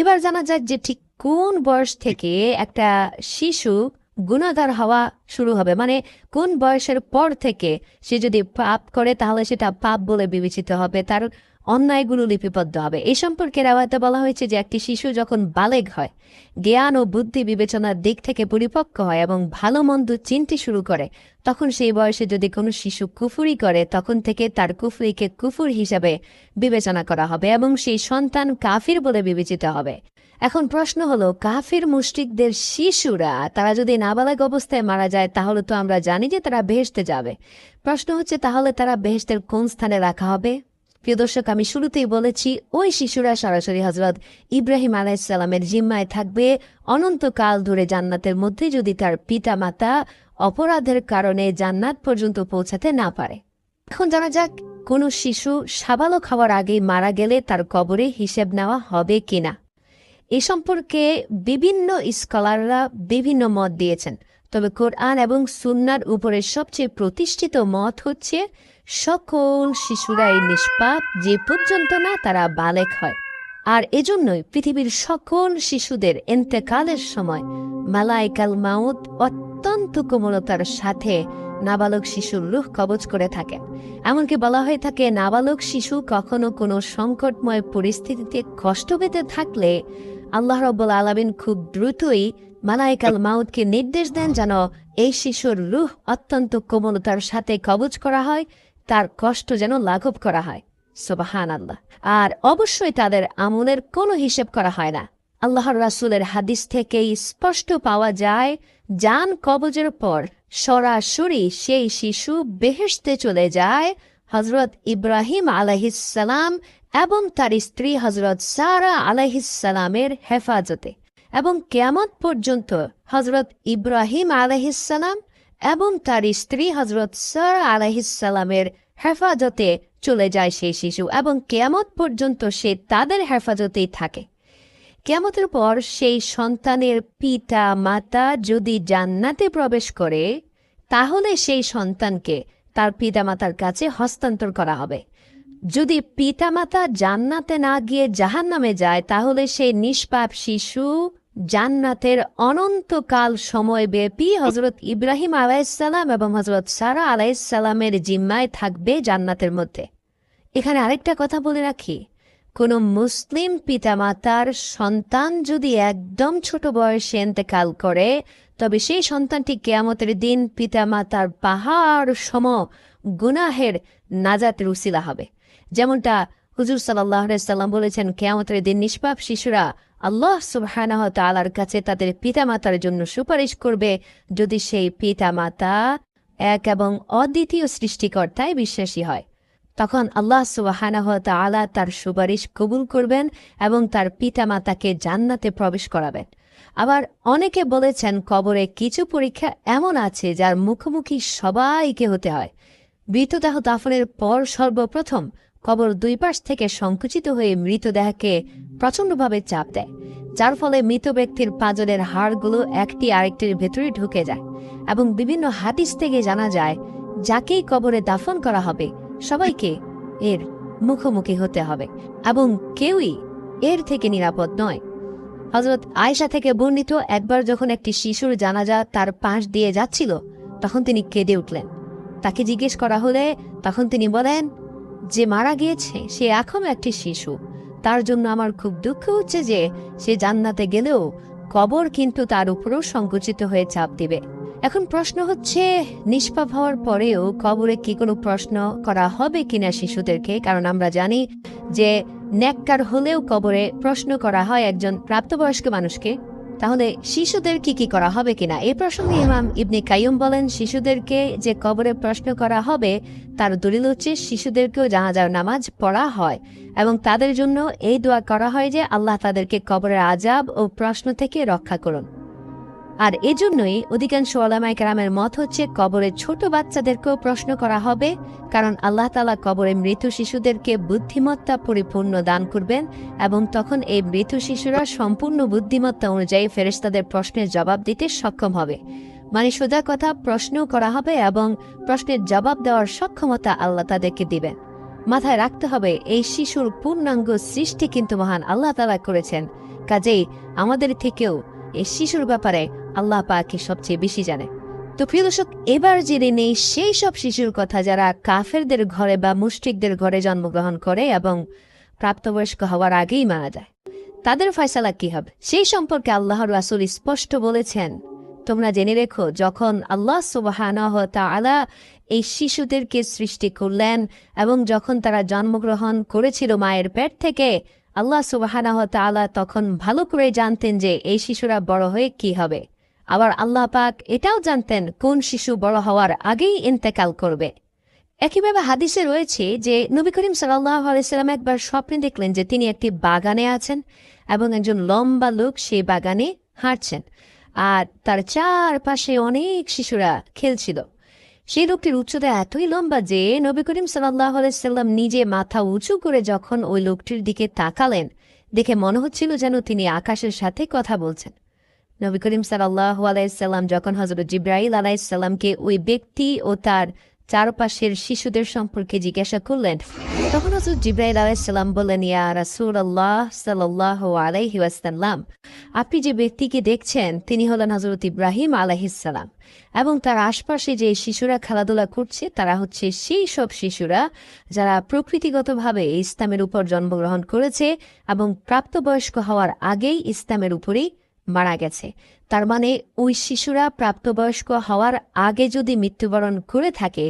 এবার জানা যাক যে ঠিক কোন বয়স থেকে একটা শিশু গুণাগার হওয়া শুরু হবে। মানে কোন বয়সের পর থেকে সে যদি পাপ করে, তাহলে সেটা পাপ বলে বিবেচিত হবে। তার অন্যায়গুলো লিপিবদ্ধ হবে। এই সম্পর্কে রেওয়ায়তে বলা হয়েছে যে একটি শিশু যখন বালেগ হয়, জ্ঞান ও বুদ্ধি বিবেচনার দিক থেকে পরিপক্ক হয় এবং ভালো মন্দ চিনতে শুরু করে, তখন সেই বয়সে যদি কোনো শিশু কুফুরি করে, তখন থেকে তার কুফরিকে কুফুর হিসাবে বিবেচনা করা হবে এবং সেই সন্তান কাফির বলে বিবেচিত হবে। এখন প্রশ্ন হলো, কাফির মুষ্টিকদের শিশুরা, তারা যদি নাবালক অবস্থায় মারা যায়, তাহলে তো আমরা জানি যে তারা বেহেশতে যাবে। প্রশ্ন হচ্ছে, তাহলে তারা বেহেশতের কোন স্থানে রাখা হবে? প্রিয় দর্শক, আমি শুরুতেই বলেছি, ওই শিশুরা সরাসরি হজরত ইব্রাহিম আলাইসাল্লামের জিম্মায় থাকবে। অনন্তকাল ধরে জান্নাতের মধ্যে যদি তার পিতা মাতা অপরাধের কারণে জান্নাত পর্যন্ত পৌঁছাতে না পারে। এখন জানা যাক, কোনো শিশু সাবালক হওয়ার আগেই মারা গেলে তার কবরে হিসেব নেওয়া হবে কিনা। এ সম্পর্কে বিভিন্ন স্কলাররা বিভিন্ন মত দিয়েছেন। তবে কোরআন এবং সুন্নার উপরে সবচেয়ে প্রতিষ্ঠিত মত হচ্ছে সকল শিশুরাই নিষ্পাপ, যে পর্যন্ত না তারা বালেক হয়। আর এজন্যই পৃথিবীর সকল শিশুদের এন্তেকালের সময় মালাইকাল মাউত অত্যন্ত কোমলতার সাথে নাবালক শিশুর রুহ কবচ করে থাকে এমনকি বলা হয়ে থাকে, নাবালক শিশু কখনো কোনো সংকটময় পরিস্থিতিতে কষ্ট পেতে থাকলে আল্লাহ রব্বুল আলমিন খুব দ্রুতই মালাইকাল মাউদকে নির্দেশ দেন যেন এই শিশুর রুহ অত্যন্ত কোমলতার সাথে কবচ করা হয়। তার কষ্ট যেন লাঘব করা হয়। সোবাহান আল্লাহ আর অবশ্যই তাদের আমলের কোনো হিসেব করা হয় না। আল্লাহর রাসুলের হাদিস থেকেই স্পষ্ট পাওয়া যায়, যান কবজের পর সরাসরি সেই শিশু বেহেশতে চলে যায় হজরত ইব্রাহিম আলাহিসাল্লাম এবং তার স্ত্রী হজরত সারা আলাহিসাল্লামের হেফাজতে। এবং কেমত পর্যন্ত হজরত ইব্রাহিম আলাহিসাল্লাম এবং তার স্ত্রী হজরত সর আলাহিসাল্লামের হেফাজতে চলে যায় সেই শিশু এবং কেমত পর্যন্ত সে তাদের হেফাজতেই থাকে। কেমতের পর সেই সন্তানের পিতা, মাতা যদি জান্নাতে প্রবেশ করে, তাহলে সেই সন্তানকে তার পিতামাতার কাছে হস্তান্তর করা হবে। যদি পিতামাতা জান্নাতে না গিয়ে জাহান নামে যায়, তাহলে সেই নিষ্পাপ শিশু জান্নাতের অনন্তকাল সময় ব্যাপী হজরত ইব্রাহিম আলাইসাল্লাম এবং হজরত সারা আলাইসাল্লামের জিম্মায় থাকবে জান্নাতের মধ্যে। এখানে আরেকটা কথা বলে রাখি, কোনো মুসলিম পিতামাতার সন্তান যদি একদম ছোট বয়সে এন্তেকাল করে, তবে সেই সন্তানটি কেয়ামতের দিন পিতামাতার পাহাড় সম গুনাহের নাজাতের উসিলা হবে। যেমনটা হুজুর সাল্লাহ সাল্লাম বলেছেন, কেয়ামতের দিন নিষ্পাপ শিশুরা আল্লাহ সুবাহানাহ তালার কাছে তাদের পিতামাতার জন্য সুপারিশ করবে যদি সেই পিতামাতা এক এবং অদ্বিতীয় সৃষ্টিকর্তায় বিশ্বাসী হয়। তখন আল্লাহ সুবাহানাহ তালা তার সুপারিশ কবুল করবেন এবং তার পিতামাতাকে জান্নাতে প্রবেশ করাবেন। আবার অনেকে বলেছেন, কবরে কিছু পরীক্ষা এমন আছে যার মুখোমুখি সবাইকে হতে হয়। মৃতদেহ দাফনের পর সর্বপ্রথম কবর দুই পাশ থেকে সংকুচিত হয়ে মৃতদেহকে প্রচণ্ডভাবে চাপ দেয়, যার ফলে মৃত ব্যক্তির পাজরের হাড়গুলো একটি আরেকটির ভেতরে ঢুকে যায় এবং বিভিন্ন হাদিস থেকে জানা যায়, যাকেই কবরে দাফন করা হবে, সবাইকে এর মুখোমুখি হতে হবে এবং কেউই এর থেকে নিরাপদ নয়। হজরত আয়সা থেকে বর্ণিত, একবার যখন একটি শিশুর জানাজা তার পাশ দিয়ে যাচ্ছিল, তখন তিনি কেঁদে উঠলেন। তাকে জিজ্ঞেস করা হলে তখন তিনি বলেন যে মারা গিয়েছে, সে এখনও একটি শিশু। তার জন্য আমার খুব দুঃখ হচ্ছে যে সে জান্নাতে গেলেও কবর কিন্তু তার উপরেও সংকুচিত হয়ে চাপ দিবে। এখন প্রশ্ন হচ্ছে, নিষ্পাপ হওয়ার পরেও কবরে কি কোনো প্রশ্ন করা হবে কিনা শিশুদেরকে? কারণ আমরা জানি যে নেককার হলেও কবরে প্রশ্ন করা হয় একজন প্রাপ্তবয়স্ক মানুষকে। তাহলে শিশুদের কি কি করা হবে কিনা? এ প্রসঙ্গে ইমাম ইবনে কাইম বলেন, শিশুদেরকে যে কবরে প্রশ্ন করা হবে, তার দলিল হচ্ছে শিশুদেরকেও জাহাজার নামাজ পড়া হয় এবং তাদের জন্য এই দোয়া করা হয় যে আল্লাহ তাদেরকে কবরের আজাব ও প্রশ্ন থেকে রক্ষা করুন। আর এজন্যই অধিকাংশ ওলামায় কেরামের মত হচ্ছে কবরের ছোট বাচ্চাদেরকেও প্রশ্ন করা হবে, কারণ আল্লাহ তালা কবরে মৃত শিশুদেরকে বুদ্ধিমত্তা পরিপূর্ণ দান করবেন এবং তখন এই মৃত শিশুরা সম্পূর্ণ বুদ্ধিমত্তা অনুযায়ী ফেরেস্তাদের প্রশ্নের জবাব দিতে সক্ষম হবে। মানে সোজা কথা প্রশ্ন করা হবে এবং প্রশ্নের জবাব দেওয়ার সক্ষমতা আল্লাহ তাদেরকে দিবেন। মাথায় রাখতে হবে, এই শিশুর পূর্ণাঙ্গ সৃষ্টি কিন্তু মহান আল্লাহ তালা করেছেন। কাজেই আমাদের থেকেও এই শিশুর ব্যাপারে আল্লাহ পাকে সবচেয়ে বেশি জানে। তো প্রিয় দর্শক, এবার জেনে নেই সেই সব শিশুর কথা যারা কাফেরদের ঘরে বা মুশরিকদের ঘরে জন্মগ্রহণ করে এবং প্রাপ্তবয়স্ক হওয়ার আগেই মারা যায়। তাদের ফয়সালা কি হবে? সেই সম্পর্কে আল্লাহর রাসুল স্পষ্ট বলেছেন। তোমরা জেনে রেখো, যখন আল্লাহ সুবাহানহ তাআলা এই শিশুদেরকে সৃষ্টি করলেন এবং যখন তারা জন্মগ্রহণ করেছিল মায়ের পেট থেকে, আল্লাহ সুবাহানহ তাআলা তখন ভালো করে জানতেন যে এই শিশুরা বড় হয়ে কি হবে। আবার আল্লাহ পাক এটাও জানতেন কোন শিশু বড় হওয়ার আগেই ইন্তেকাল করবে। একইভাবে হাদিসে রয়েছে যে নবী করিম আলাইসাল্লাম একবার স্বপ্নে দেখলেন যে তিনি একটি বাগানে আছেন এবং একজন লম্বা লোক সেই বাগানে হাঁটছেন আর তার চারপাশে অনেক শিশুরা খেলছিল। সেই লোকটির উচ্চতা এতই লম্বা যে নবী করিম সাল্লাহ আলাইসাল্লাম নিজে মাথা উঁচু করে যখন ওই লোকটির দিকে তাকালেন, দেখে মনে হচ্ছিল যেন তিনি আকাশের সাথে কথা বলছেন। নবী করিম সাল্লাহ আলাইসাল্লাম যখন হজরত জিব্রাইল আলাইসাল্লামকে ওই ব্যক্তি ও তার চারপাশের শিশুদের সম্পর্কে জিজ্ঞাসা করলেন, তখন হজরত জিব্রাইল আলাইসাল্লাম বললেন, ইয়া রাসুল আল্লাহ সাল্লাহ আলাইহি ওয়াসাল্লাম, আপনি যে ব্যক্তিকে দেখছেন তিনি হলেন হজরত ইব্রাহিম আলাইহিসাল্লাম এবং তার আশপাশে যে শিশুরা খেলাধুলা করছে তারা হচ্ছে সেই সব শিশুরা যারা প্রকৃতিগতভাবে ইসলামের উপর জন্মগ্রহণ করেছে এবং প্রাপ্তবয়স্ক হওয়ার আগেই ইসলামের উপরেই মারা গেছে। তার মানে ওই শিশুরা প্রাপ্তবয়স্ক হওয়ার আগে যদি মৃত্যুবরণ করে থাকে